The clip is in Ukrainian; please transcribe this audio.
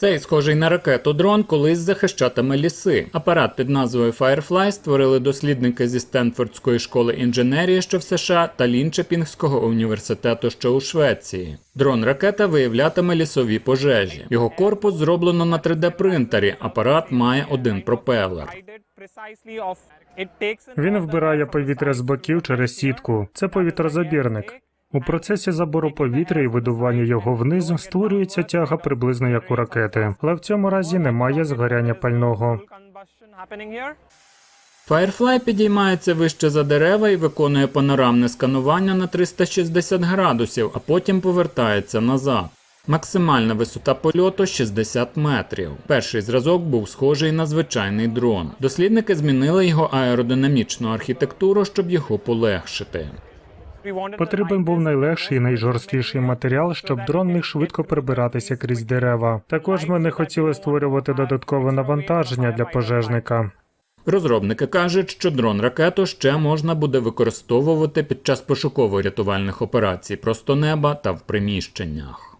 Цей схожий на ракету дрон колись захищатиме ліси. Апарат під назвою Firefly створили дослідники зі Стенфордської школи інженерії, що в США, та Лінчепінгського університету, що у Швеції. Дрон ракета виявлятиме лісові пожежі. Його корпус зроблено на 3D принтері. Апарат має один пропелер. Він вбирає повітря з боків через сітку. Це повітрозабірник. У процесі забору повітря і видування його вниз створюється тяга приблизно як у ракети, але в цьому разі немає згоряння пального. Firefly підіймається вище за дерева і виконує панорамне сканування на 360 градусів, а потім повертається назад. Максимальна висота польоту 60 метрів. Перший зразок був схожий на звичайний дрон. Дослідники змінили його аеродинамічну архітектуру, щоб його полегшити. Потрібен був найлегший і найжорсткіший матеріал, щоб дрон міг швидко прибиратися крізь дерева. Також ми не хотіли створювати додаткове навантаження для пожежника. Розробники кажуть, що дрон ракету ще можна буде використовувати під час пошуково-рятувальних операцій просто неба та в приміщеннях.